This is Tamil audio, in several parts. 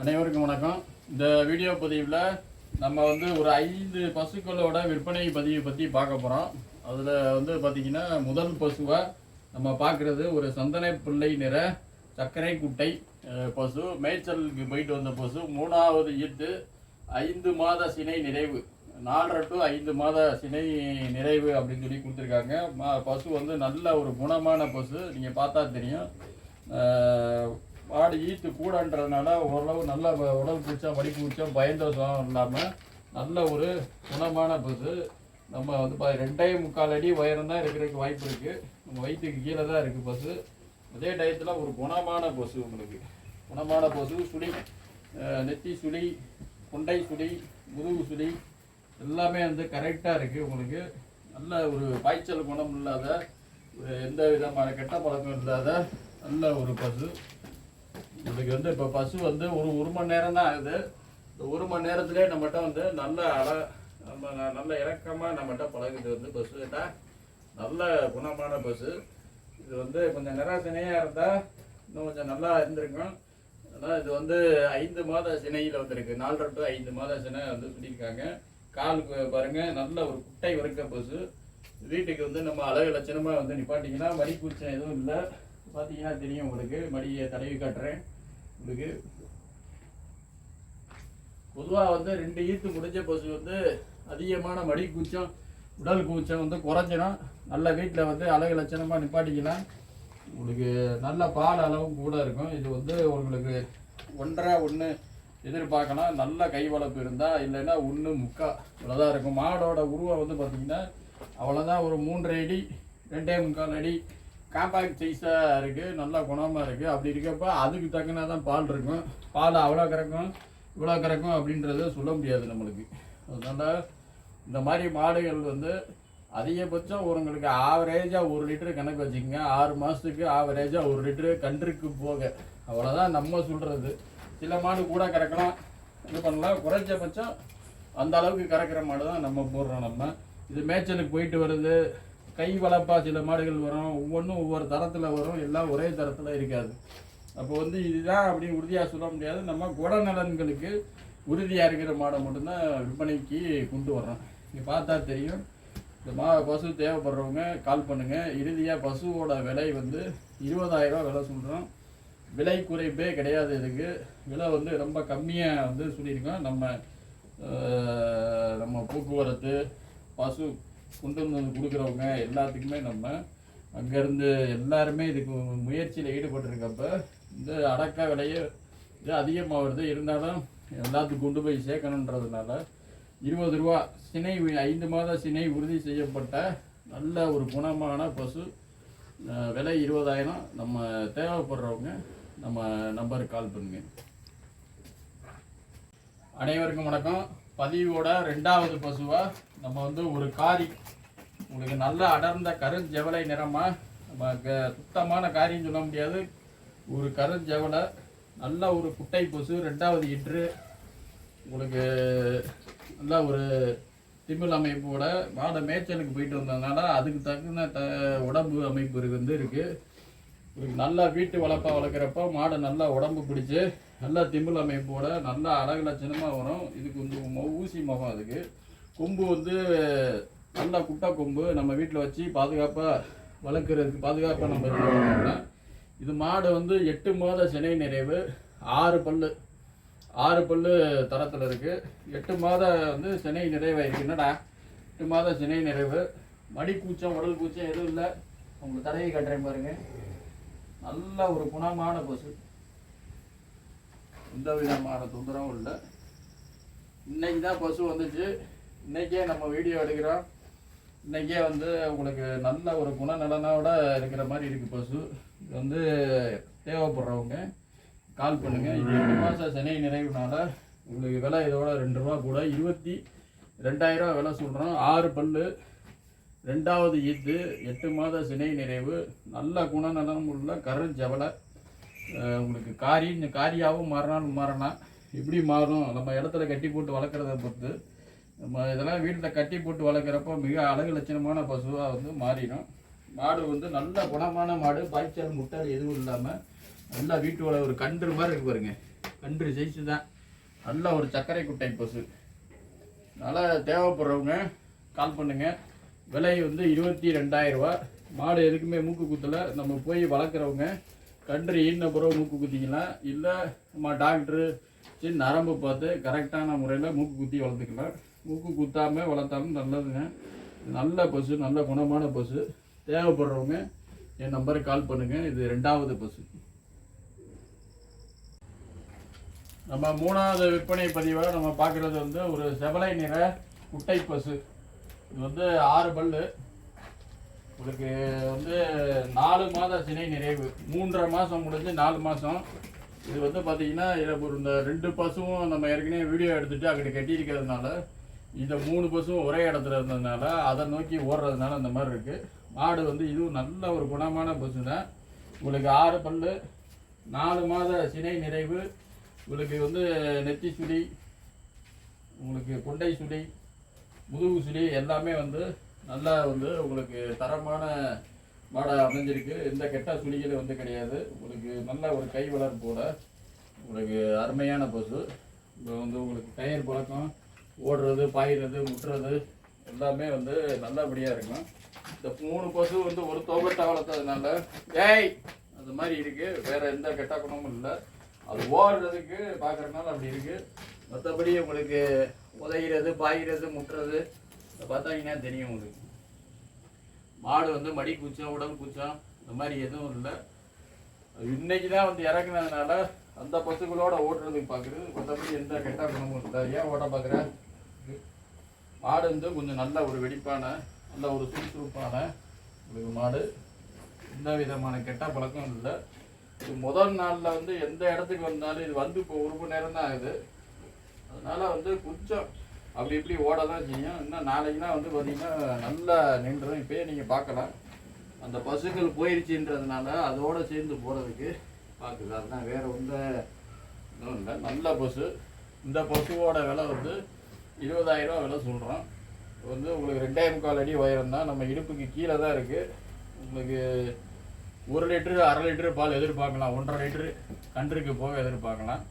அனைவருக்கும் வணக்கம். இந்த வீடியோ பதிவில் நம்ம வந்து ஒரு ஐந்து பசுக்களோட விற்பனை பதிவை பற்றி பார்க்க போகிறோம் அதில் வந்து பார்த்திங்கன்னா முதல் பசுவை நம்ம பார்க்குறது ஒரு சந்தன பிள்ளை நிற சர்க்கரை குட்டை பசு. மேய்ச்சலுக்கு போயிட்டு வந்த பசு. மூணாவது ஈட்டு ஐந்து மாத சினை நிறைவு. நாலரை டு ஐந்து மாத சினை நிறைவு அப்படின்னு சொல்லி கொடுத்துருக்காங்க. பசு வந்து நல்ல ஒரு குணமான பசு. நீங்கள் பார்த்தா தெரியும். மாடு ஈத்து கூடன்றதுனால ஓரளவு நல்ல வ- பூச்சா பூச்சம் பூச்சா பயந்த பயந்தோசம் இல்லாமல் நல்ல ஒரு குணமான பசு. நம்ம வந்து பா ரெண்டே முக்கால் அடி உயரம் தான் இருக்கிறதுக்கு வாய்ப்பு இருக்குது நம்ம வயிற்றுக்கு கீழே தான் இருக்குது பசு. அதே டயத்தில் ஒரு குணமான பசு உங்களுக்கு. குணமான பசு சுழி நெத்தி சுழி குண்டை சுழி முதுகு சுழி எல்லாமே வந்து கரெக்டாக இருக்குது உங்களுக்கு. நல்ல ஒரு பாய்ச்சல் குணம் இல்லாத ஒரு எந்த விதமான கெட்ட பழக்கம் இல்லாத நல்ல ஒரு பசு. உங்களுக்கு வந்து இப்போ பசு வந்து ஒரு ஒரு மணி நேரம் தான் ஆகுது. இந்த ஒரு மணி நேரத்திலே நம்மகிட்ட வந்து நல்ல அழ நம்ம நல்ல இறக்கமாக நம்மகிட்ட பழகுது வந்து பசுகிட்ட நல்ல குணமான பசு. இது வந்து கொஞ்சம் நிராசனையாக இருந்தால் இன்னும் கொஞ்சம் நல்லா இருந்திருக்கும். ஆனால் இது வந்து ஐந்து மாத சினையில் வந்திருக்கு. நாலரை டு ஐந்து மாத சினை வந்து சொல்லியிருக்காங்க. காலுக்கு பாருங்கள் நல்ல ஒரு குட்டை வறுக்க பசு. வீட்டுக்கு வந்து நம்ம அழகு லட்சணமாக வந்து நிப்பாட்டிங்கன்னா மடி கூச்சம் எதுவும் இல்லை. பார்த்தீங்கன்னா தெரியும் உங்களுக்கு. மடியை தடவி காட்டுறேன். உங்களுக்கு பொதுவாக வந்து ரெண்டு ஈத்து முடிஞ்ச பசு வந்து அதிகமான மடி கூச்சம் உடல் கூச்சம் வந்து குறைஞ்சிடும் நல்ல வீட்டில் வந்து அழகு லட்சணமாக நிப்பாட்டிக்கலாம் உங்களுக்கு நல்ல பால் அளவும் கூட இருக்கும். இது வந்து உங்களுக்கு ஒன்றரை ஒன்று எதிர்பார்க்கலாம் நல்ல கை வளர்ப்பு இருந்தால் இல்லைன்னா ஒன்று முக்கா. இவ்வளோதான் இருக்கும். மாடோட உருவம் வந்து பார்த்திங்கன்னா அவ்வளோதான் ஒரு மூன்றரை அடி ரெண்டே முக்கால் அடி காம்பாக்ட் சைஸாக இருக்குது நல்லா குணமாக இருக்குது அப்படி இருக்கப்போ அதுக்கு தக்கன தான் பால் இருக்கும். பால் அவ்வளோ கறக்கும் இவ்வளோ கறக்கும் அப்படின்றத சொல்ல முடியாது நம்மளுக்கு. அதனால் இந்த மாதிரி மாடுகள் வந்து அதிகபட்சம் உங்களுக்கு ஆவரேஜாக ஒரு லிட்டரு கணக்கு வச்சுக்கோங்க. ஆறு மாதத்துக்கு ஆவரேஜாக ஒரு லிட்டரு கன்றுக்கு போக. அவ்வளோதான் நம்ம சொல்கிறது சில மாடு கூட கறக்கலாம். இது பண்ணலாம்? குறைஞ்சபட்சம் அந்த அளவுக்கு கறக்கிற மாடு தான் நம்ம போடுறோம் நம்ம. இது மேய்ச்சலுக்கு போயிட்டு வருது. கை வளர்ப்பா சில மாடுகள் வரும். ஒவ்வொன்றும் ஒவ்வொரு தரத்தில் வரும். எல்லாம் ஒரே தரத்தில் இருக்காது. அப்போ வந்து இதுதான் அப்படின்னு உறுதியாக சொல்ல முடியாது. நம்ம குடநலன்களுக்கு உறுதியாக இருக்கிற மாடை மட்டும்தான் விற்பனைக்கு கொண்டு வர்றோம். இங்கே பார்த்தா தெரியும். இந்த மா பசு தேவைப்படுறவங்க கால் பண்ணுங்கள் இறுதியாக பசுவோட விலை வந்து இருபதாயிரரூவா விலை சொல்கிறோம் விலை குறைப்பே கிடையாது இதுக்கு. விலை வந்து ரொம்ப கம்மியாக வந்து சொல்லியிருக்கோம். நம்ம நம்ம போக்குவரத்து பசு கொண்டு வந்து கொடுக்குறவங்க எல்லாத்துக்குமே நம்ம அங்கேருந்து எல்லாருமே இதுக்கு முயற்சியில் ஈடுபட்டிருக்கப்ப இந்த அடக்க விலையை இது அதிகமாக வருது இருந்தாலும் எல்லாத்துக்கும் கொண்டு போய் சேர்க்கணுன்றதுனால இருபது ரூபா சினை ஐந்து மாத சினை உறுதி செய்யப்பட்ட நல்ல ஒரு குணமான பசு அஹ், விலை இருபதாயிரம். நம்ம தேவைப்படுறவங்க நம்ம நம்பருக்கு கால் பண்ணுங்க. அனைவருக்கும் வணக்கம். பதிவோட ரெண்டாவது பசுவா நம்ம வந்து ஒரு காரி உங்களுக்கு நல்ல அடர்ந்த கருஞ்செவலை நிறமாக நம்ம க- சுத்தமான காரின்னு சொல்ல முடியாது. ஒரு கருஞ்செவலை நல்ல ஒரு குட்டை பசு ரெண்டாவது இற்று உங்களுக்கு நல்ல ஒரு திமிழ் அமைப்போட மாடை மேய்ச்சலுக்கு போயிட்டு வந்ததுனால அதுக்கு தகுந்த த உடம்பு அமைப்பு வந்து இருக்குது உங்களுக்கு நல்லா வீட்டு வளர்ப்பாக வளர்க்குறப்ப மாடை நல்லா உடம்பு பிடிச்சி நல்லா திமிழ் அமைப்போட நல்லா அழகு லட்சணமாக வரும். இதுக்கு வந்து ஊசி முகம் அதுக்கு. கொம்பு வந்து நல்லா குட்டா கொம்பு. நம்ம வீட்டில் வச்சு பாதுகாப்பாக வளர்க்குறதுக்கு பாதுகாப்பாக நம்ம இது மாடு வந்து எட்டு மாத சினை நிறைவு ஆறு பல்லு ஆறு பல்லு தரத்தில் இருக்குது எட்டு மாத வந்து சினை நிறைவாயிருக்கு. என்னடா? எட்டு மாத சினை நிறைவு. மடி கூச்சம் உடல் கூச்சம் எதுவும் இல்லை. உங்களுக்கு தடவி கட்டுறேன் பாருங்கள் நல்ல ஒரு குணமான பசு எந்த விதமான தொந்தரவும் இல்லை. இன்னைக்கு தான் பசு வந்துச்சு. இன்றைக்கே நம்ம வீடியோ எடுக்கிறோம். இன்னைக்கே வந்து உங்களுக்கு நல்ல ஒரு குணநலனோட இருக்கிற மாதிரி இருக்குது பசு. இது வந்து தேவைப்படுறவங்க கால் பண்ணுங்கள் இது எட்டு மாதம் சினை நிறைவுனால உங்களுக்கு விலை இதோட ரெண்டு ரூபா கூட. இருபத்தி ரெண்டாயிரரூவா விலை சொல்கிறோம் ஆறு பல்லு ரெண்டாவது ஈத்து எட்டு மாத சினை நிறைவு. நல்ல குணநலம் உள்ள கருஞ்சவலை ஜவலை உங்களுக்கு காரி இந்த காரியாகவும் மாறினாலும் மாறலாம். எப்படி மாறும். நம்ம இடத்துல கட்டி போட்டு வளர்க்குறத பொறுத்து. இதெல்லாம் வீட்டில் கட்டி போட்டு வளர்க்குறப்போ மிக அழகு லட்சணமான பசுவாக வந்து மாறிடும். மாடு வந்து நல்ல குணமான மாடு. பாய்ச்சல் முட்டை எதுவும் இல்லாமல் நல்லா வீட்டு வள ஒரு கன்று மாதிரி இருக்கு பாருங்க. கன்று ஜெயிச்சு தான். நல்ல ஒரு சர்க்கரை குட்டை பசு. அதனால் தேவைப்படுறவங்க கால் பண்ணுங்க. விலை வந்து இருபத்தி ரெண்டாயிரரூபா மாடு எதுக்குமே மூக்கு குத்தலை. நம்ம போய் வளர்க்குறவங்க கன்று ஈன பிறகு மூக்கு குத்திக்கலாம். இல்லை நம்ம டாக்டரு சின்ன நரம்பு பார்த்து கரெக்டான முறையில் மூக்கு குத்தி வளர்த்துக்கலாம். மூக்கு குத்தாமல் வளர்த்தாலும் நல்லதுங்க. நல்ல பசு நல்ல குணமான பசு. தேவைப்படுறவங்க என் நம்பருக்கு கால் பண்ணுங்கள் இது ரெண்டாவது பசு. நம்ம மூணாவது விற்பனை பதிவாக நம்ம பார்க்குறது வந்து ஒரு செவலை நிற குட்டை பசு. இது வந்து ஆறு பல்லு. உங்களுக்கு வந்து நாலு மாத சினை நிறைவு. மூன்றரை மாதம் முடிஞ்சு நாலு மாதம் இது வந்து பார்த்திங்கன்னா ஒரு இந்த ரெண்டு பசுவும் நம்ம ஏற்கனவே வீடியோ எடுத்துகிட்டு அங்கிட்டு கட்டியிருக்கிறதுனால இந்த மூணு பசுவும் ஒரே இடத்துல இருந்ததுனால அதை நோக்கி ஓடுறதுனால அந்த மாதிரி இருக்குது மாடு வந்து இதுவும் நல்ல ஒரு குணமான பசு தான் உங்களுக்கு ஆறு பல் நாலு மாத சினை நிறைவு உங்களுக்கு வந்து நெத்தி சுழி உங்களுக்கு கொண்டை சுழி முதுகு சுழி எல்லாமே வந்து நல்லா வந்து உங்களுக்கு தரமான மாடாக அமைஞ்சிருக்கு. எந்த கெட்ட சுழிகளும் வந்து கிடையாது. உங்களுக்கு நல்ல ஒரு கை வளர்ப்போட உங்களுக்கு அருமையான பசு. இப்போ வந்து உங்களுக்கு டயர் பழக்கம் ஓடுறது பாயிறது முட்டுறது எல்லாமே வந்து நல்லபடியாக இருக்கும் இந்த மூணு பசு வந்து ஒரு தோகட்டா வளர்த்ததுனால ஏய் அந்த மாதிரி இருக்கு. வேற எந்த கெட்ட குணமும் இல்லை. அது ஓடுறதுக்கு பார்க்குறதுனால அப்படி இருக்கு. மற்றபடி உங்களுக்கு உதைகிறது பாய்கிறது முட்டுறது பார்த்தீங்கன்னா பார்த்தாங்கன்னா தெரியும் உங்களுக்கு. மாடு வந்து மடி கூச்சம் உடல் கூச்சம் இந்த மாதிரி எதுவும் இல்லை. இன்னைக்கு தான் வந்து இறக்குனதுனால அந்த பசுகளோட ஓட்டுறதுக்கு பார்க்குறது மற்றபடி எந்த கெட்ட குணமும் இல்லை. ஏன் ஓட்ட பார்க்குற மாடு வந்து கொஞ்சம் நல்ல ஒரு வெடிப்பான நல்ல ஒரு சுறுசுறுப்பான ஒரு மாடு. எந்த விதமான கெட்ட பழக்கம் இல்லை. இது முதல் நாளில் வந்து எந்த இடத்துக்கு வந்தாலும் இது வந்து இப்போ ஒரு மணி நேரம் தான் ஆகுது. அதனால் வந்து கொஞ்சம் அப்படி இப்படி ஓட தான் செய்யும். இன்னும் நாளைக்குலாம் வந்து பார்த்திங்கன்னா நல்லா நின்றுடும் இப்போயே நீங்கள் பார்க்கலாம். அந்த பசுக்கள் போயிடுச்சுன்றதுனால அதோட சேர்ந்து போகிறதுக்கு பார்க்குது அதுதான் வேறு எந்த இதுவும் இல்லை. நல்ல பசு. இந்த பசுவோட விலை வந்து இருபதாயிரரூவா விலை சொல்கிறோம் வந்து உங்களுக்கு ரெண்டாயிரம் கால் அடி உயரம் தான். நம்ம இடுப்புக்கு கீழே தான் இருக்குது உங்களுக்கு ஒரு லிட்டரு அரை லிட்டரு பால் எதிர்பார்க்கலாம். ஒன்றரை லிட்டரு கன்றுக்கு போக எதிர்பார்க்கலாம்.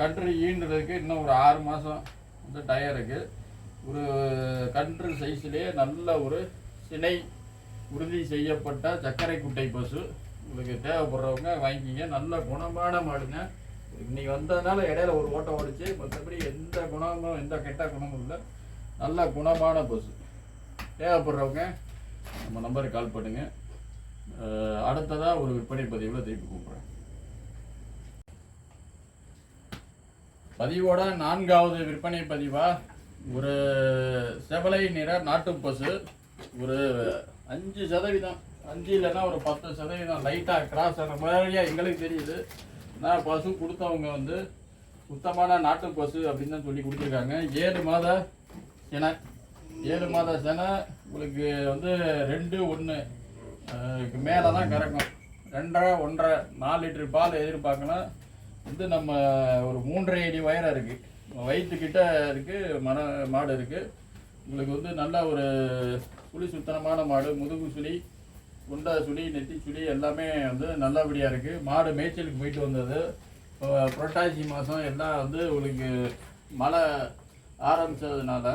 கன்று ஈன்றதுக்கு இன்னும் ஒரு ஆறு மாதம் வந்து டயருக்கு ஒரு கன்று சைஸ்லேயே நல்ல ஒரு சினை உறுதி செய்யப்பட்ட சர்க்கரை குட்டை பசு. உங்களுக்கு தேவைப்படுறவங்க வாங்கிக்கிங்க நல்ல குணமான மாடுங்க. இன்னைக்கு வந்ததுனால இடையில ஒரு ஓட்டம் ஓடிச்சு. மற்றபடி எந்த குணமும் எந்த கெட்ட குணமும் இல்லை. நல்ல குணமான பசு தேவைப்படுறவங்க நம்ம நம்பருக்கு கால் பண்ணுங்க. அஹ் அடுத்ததா ஒரு விற்பனை பதிவில் திருப்பி கூப்பிட்றேன். பதிவோட நான்காவது விற்பனை பதிவா? ஒரு செவலை நிற நாட்டு பசு ஒரு அஞ்சு சதவீதம். அஞ்சு இல்லைன்னா ஒரு பத்து சதவீதம். லைட்டாக கிராஸ் ஆன மாதிரியாக எங்களுக்கு தெரியுது. நான் பசு கொடுத்தவங்க வந்து சுத்தமான நாட்டு பசு அப்படின்னு தான் சொல்லி கொடுத்துருக்காங்க. ஏழு மாத செனை ஏழு மாத செனை உங்களுக்கு வந்து ரெண்டு ஒன்று மேலே தான் கறக்கும். ரெண்டரை ஒன்றரை நாலு லிட்டர் பால் எதிர்பார்க்கலாம் வந்து நம்ம ஒரு மூன்றரை அடி உயரம் இருக்குது வயிற்றுக்கிட்ட இருக்குது மன மாடு இருக்குது உங்களுக்கு வந்து நல்ல ஒரு சுழி சுத்தனமான மாடு முதுகு சுழி குண்டா சுழி நெத்தி சுழி எல்லாமே வந்து நல்லபடியாக இருக்குது மாடு மேய்ச்சலுக்கு போயிட்டு வந்தது. இப்போ புரட்டாசி மாதம் எல்லாம் வந்து உங்களுக்கு மழை ஆரம்பித்ததுனால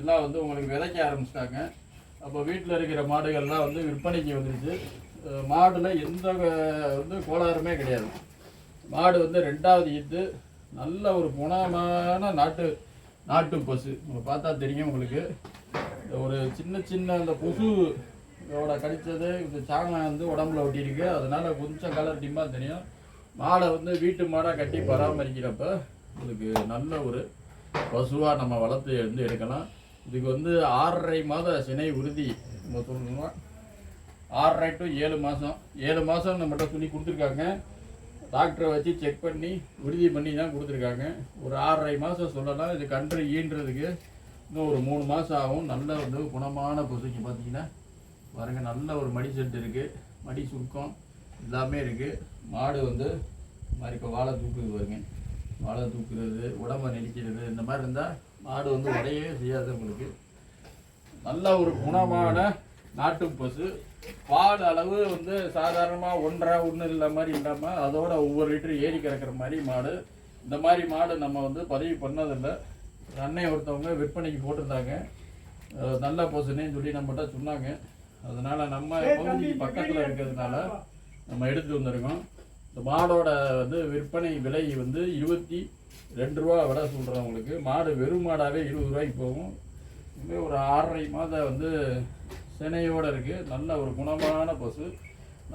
எல்லாம் வந்து உங்களுக்கு விதைக்க ஆரம்பிச்சிட்டாங்க. அப்போ வீட்டில் இருக்கிற மாடுகள்லாம் வந்து விற்பனைக்கு வந்துருச்சு. மாடில் எந்த வந்து கோளாறுமே கிடையாது. மாடு வந்து ரெண்டாவது ஈத்து. நல்ல ஒரு குணமான நாட்டு நாட்டு பசு. உங்களுக்கு பார்த்தா தெரியும் உங்களுக்கு. ஒரு சின்ன சின்ன அந்த இதோட கடித்தது இந்த சாணம் வந்து உடம்புல ஒட்டியிருக்கு. அதனால கொஞ்சம் கலர் டிம்மாக தெரியும். மாடை வந்து வீட்டு மாடாக கட்டி பராமரிக்கிறப்ப இதுக்கு நல்ல ஒரு பசுவாக நம்ம வளர்த்து வந்து எடுக்கலாம். இதுக்கு வந்து ஆறரை மாத சினை உறுதி நம்ம சொல்லணும்? ஆறரை டு ஏழு மாதம் ஏழு மாதம் நம்மகிட்ட சொல்லி கொடுத்துருக்காங்க. டாக்டரை வச்சு செக் பண்ணி உறுதி பண்ணி தான் கொடுத்துருக்காங்க. ஒரு ஆறரை மாதம் சொல்லலாம். இது கன்று ஈன்றதுக்கு இன்னும் ஒரு மூணு மாதம் ஆகும். நல்ல வந்து குணமான பசுக்கு பார்த்தீங்கன்னா பாருங்க நல்ல ஒரு மடி செட்டு இருக்குது மடி சுருக்கம் எல்லாமே இருக்குது மாடு வந்து மாதிரி இப்போ வாழை தூக்குது பாருங்க. வாழை தூக்குறது உடம்ப நெரிக்கிறது இந்த மாதிரி இருந்தால் மாடு வந்து உடையவே செய்யாது உங்களுக்கு. நல்ல ஒரு குணமான நாட்டு பசு. பால் அளவு வந்து சாதாரணமாக ஒன்றரை ஒன்று இல்லை மாதிரி இல்லாமல் அதோட ஒவ்வொரு லிட்டர் ஏறி கிடக்கிற மாதிரி மாடு. இந்த மாதிரி மாடு நம்ம வந்து பதிவு பண்ணதில்லை. அன்னை ஒருத்தவங்க விற்பனைக்கு போட்டிருந்தாங்க. நல்ல பசுன்னு சொல்லி நம்மகிட்ட சொன்னாங்க. அதனால நம்ம பகுதிக்கு பக்கத்தில் இருக்கிறதுனால நம்ம எடுத்து வந்திருக்கோம். இந்த மாடோட வந்து விற்பனை விலை வந்து இருபத்தி ரெண்டு ரூபா விலை சொல்கிறேன் உங்களுக்கு. மாடு வெறும் மாடாகவே இருபது ரூபாய்க்கு போகும். இதுவே ஒரு ஆறரை மாதம் வந்து சினையோடு இருக்குது நல்ல ஒரு குணமான பசு.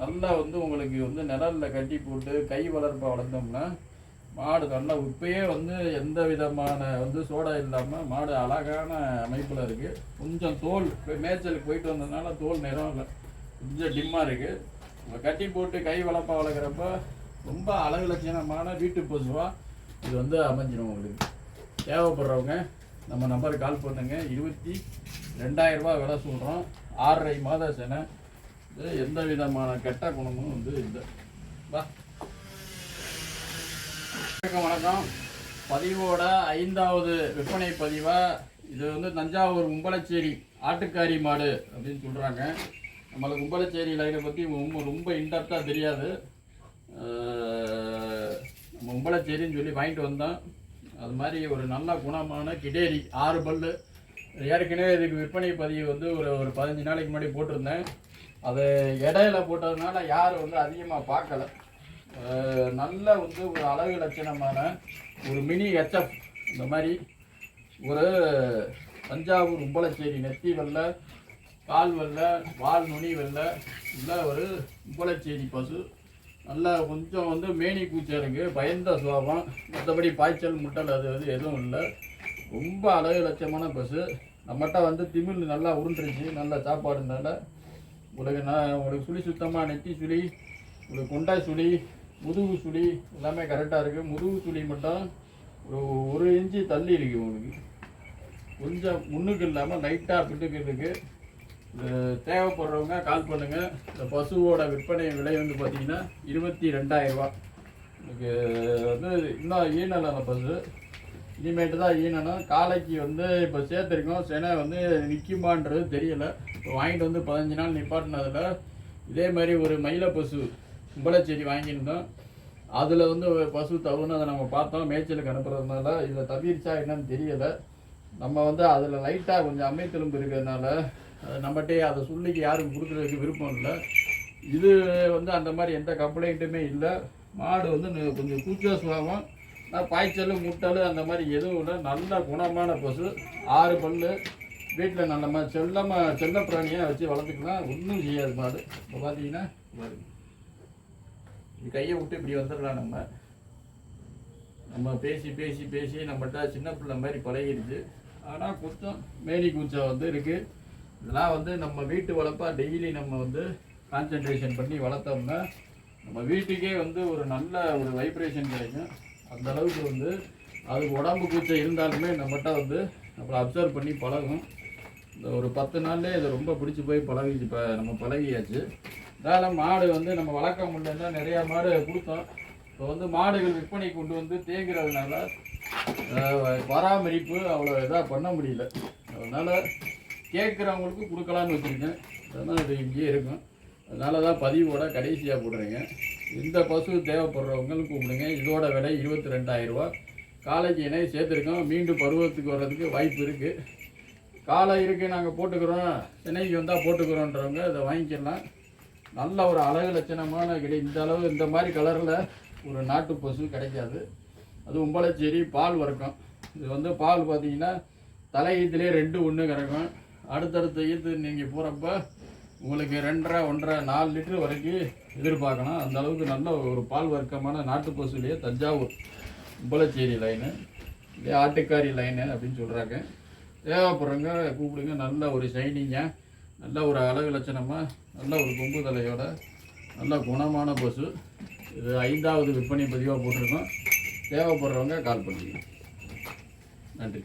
நல்லா வந்து உங்களுக்கு வந்து நிழல்ல கட்டி போட்டு கை வளர்ப்பை வளர்த்தோம்னா மாடு நல்லா இப்பயே வந்து எந்த விதமான வந்து சோடா இல்லாமல் மாடு அழகான அமைப்பில் இருக்குது கொஞ்சம் தோல் இப்போ மேய்ச்சலுக்கு போயிட்டு வந்ததுனால தோல் நிறம் இல்லை. கொஞ்சம் டிம்மாக இருக்குது நம்ம கட்டி போட்டு கை வளர்ப்பா வளர்க்குறப்ப ரொம்ப அழகு லட்சணமான வீட்டு பசுவாக இது வந்து அமைஞ்சிடும் உங்களுக்கு. தேவைப்படுறவங்க நம்ம நம்பருக்கு கால் பண்ணுங்க. இருபத்தி ரெண்டாயிரரூபா விலை சொல்கிறோம் ஆறரை மாத செனை. எந்த விதமான கெட்ட குணமும் வந்து இல்லை. வா. வணக்கம் வணக்கம். பதிவோட ஐந்தாவது விற்பனை பதிவாக இது வந்து தஞ்சாவூர் கும்பலச்சேரி ஆட்டுக்காரி மாடு அப்படின்னு சொல்கிறாங்க நம்மளுக்கு கும்பலச்சேரி லைனை பற்றி ரொம்ப ரொம்ப இன்டெப்த்தாக தெரியாது. நம்ம கும்பலச்சேரின்னு சொல்லி வாங்கிட்டு வந்தோம். அது மாதிரி ஒரு நல்ல குணமான கிடேரி ஆறு பல்லு. ஏற்கனவே இதுக்கு விற்பனை பதிவு வந்து ஒரு ஒரு பதினஞ்சு நாளைக்கு முன்னாடி போட்டிருந்தேன். அது இடையில போட்டதுனால யாரும் வந்து அதிகமாக பார்க்கல. நல்ல வந்து ஒரு அழகு லட்சணமான ஒரு மினி ஹெச்எஃப் இந்த மாதிரி ஒரு தஞ்சாவூர் உம்பளச்சேரி நெத்தி வெள்ளை கால் வெள்ளை வால் நுனி வெள்ளை இல்லை ஒரு உம்பளச்சேரி பசு. நல்லா கொஞ்சம் வந்து மேனி கூச்சம் இருக்குது பயந்த சுவாபம் மற்றபடி பாய்ச்சல் முட்டல் அது அது எதுவும் இல்லை. ரொம்ப அழகு லட்சமான பசு. நம்மகிட்ட வந்து திமிழ் நல்லா உருண்டுருச்சு நல்ல சாப்பாடுனால. உங்களுக்கு நான் உங்களுக்கு சுழி சுத்தமாக நெத்தி சுழி உங்களுக்கு கொண்டா சுழி முதுகு சுழி எல்லாமே கரெக்டாக இருக்குது முதுகு சுழி மட்டும் ஒரு ஒரு இன்ச்சு தள்ளி இருக்குது உங்களுக்கு. கொஞ்சம் முன்னுக்கு இல்லாமல் லைட்டாக பின்னுக்கு இருக்குது இது தேவைப்படுறவங்க கால் பண்ணுங்கள் இந்த பசுவோட விற்பனை விலை வந்து பார்த்தீங்கன்னா இருபத்தி ரெண்டாயிரரூபா எனக்கு வந்து இன்னும் ஈனலான பசு. இனிமேட்டு தான் ஈனணும். காலைக்கு வந்து இப்போ சேர்த்துருக்கோம். செனை வந்து நிற்குமான்றது தெரியலை. இப்போ வாங்கிட்டு வந்து பதினஞ்சு நாள் நிப்பாட்டினதில் இதே மாதிரி ஒரு மயில பசு கும்பலச்சேரி வாங்கியிருந்தோம். அதில் வந்து பசு தவுன்னு அதை நம்ம பார்த்தோம். மேய்ச்சலுக்கு அனுப்புறதுனால இதில் தவிர்ச்சா என்னன்னு தெரியலை. நம்ம வந்து அதில் லைட்டாக கொஞ்சம் அமைத்தெலும்பு இருக்கிறதுனால அது நம்மகிட்டே அதை சொல்லிக்கு யாரும் கொடுக்குறதுக்கு விருப்பம் இல்லை. இது வந்து அந்த மாதிரி எந்த கம்ப்ளைண்ட்டுமே இல்லை. மாடு வந்து கொஞ்சம் கூச்ச சுவாபம் நான் பாய்ச்சல் முட்டல் அந்த மாதிரி எதுவும் இல்லை. நல்ல குணமான பசு. ஆறு பல் வீட்டில் நல்ல மாதிரி செல்லமாக செல்ல பிராணியாக வச்சு வளர்த்துக்கலாம். ஒன்றும் செய்யாது மாடு. இப்போ பார்த்தீங்கன்னா கையை விட்டு இப்படி வந்துடலாம் நம்ம. நம்ம பேசி பேசி பேசி நம்மகிட்ட சின்ன பிள்ளை மாதிரி பழகிடுச்சு ஆனால் கொஞ்சம் மேனி கூச்சம் வந்து இருக்குது இதெல்லாம் வந்து நம்ம வீட்டு வளர்ப்பா டெய்லி நம்ம வந்து கான்சென்ட்ரேஷன் பண்ணி வளர்த்தோம்னா நம்ம வீட்டுக்கே வந்து ஒரு நல்ல ஒரு வைப்ரேஷன் கிடைக்கும். அந்த அளவுக்கு வந்து அது உடம்பு கூச்சம் இருந்தாலுமே நம்மகிட்ட வந்து நம்மளை அப்சர்வ் பண்ணி பழகும். இந்த ஒரு பத்து நாள்லேயே இது ரொம்ப பிடிச்சி போய் பழகி இப்போ நம்ம பழகியாச்சு. அதனால் மாடு வந்து நம்ம வளர்க்க முடியலன்னா நிறையா மாடு கொடுத்தோம். இப்போ வந்து மாடுகள் விற்பனை கொண்டு வந்து தேங்கிறதுனால பராமரிப்பு அவ்வளோ இதாக பண்ண முடியல. அதனால் கேட்குறவங்களுக்கு கொடுக்கலான்னு வச்சுருக்கேன். அதனால் இது இங்கேயே இருக்கும். அதனால தான் பதிவோட கடைசியாக போடுறேங்க. இந்த பசு தேவைப்படுறவங்களும் கூப்பிடுங்க. இதோட விலை இருபத்தி ரெண்டாயிரரூவா காலைக்கு இணை சேர்த்துருக்கோம். மீண்டும் பருவத்துக்கு வர்றதுக்கு வாய்ப்பு இருக்குது காலை இருக்குது நாங்கள் போட்டுக்கிறோம். சென்னைக்கு வந்தால் போட்டுக்கிறோன்றவங்க இதை வாங்கிக்கலாம். நல்ல ஒரு அழகு லட்சணமான கிடை இந்த அளவு இந்த மாதிரி கலரில் ஒரு நாட்டு பசு கிடைக்காது. அது உம்பளச்சேரி பால் வறக்கும். இது வந்து பால் பார்த்தீங்கன்னா தலை ஈத்துலேயே ரெண்டு ஒன்று கறக்கும். அடுத்தடுத்த ஈத்து நீங்கள் போகிறப்ப உங்களுக்கு ரெண்டரை ஒன்றரை நாலு லிட்டர் வரைக்கும் எதிர்பார்க்கலாம். அந்த அளவுக்கு நல்ல ஒரு பால் வர்க்கமான நாட்டு பசுலேயே தஞ்சாவூர் உம்பளச்சேரி லைனு இதே ஆட்டுக்காரி லைனு அப்படின்னு சொல்கிறாங்க தேவைப்படுறவங்க கூப்பிடுங்க. நல்ல ஒரு ஷைனிங்காக நல்ல ஒரு அழகு லட்சணமாக நல்ல ஒரு கொம்பு தலையோட நல்ல குணமான பசு இது ஐந்தாவது விற்பனை பதிவாக போட்டிருக்கோம். தேவைப்படுறவங்க கால் பண்ணுங்க. நன்றி.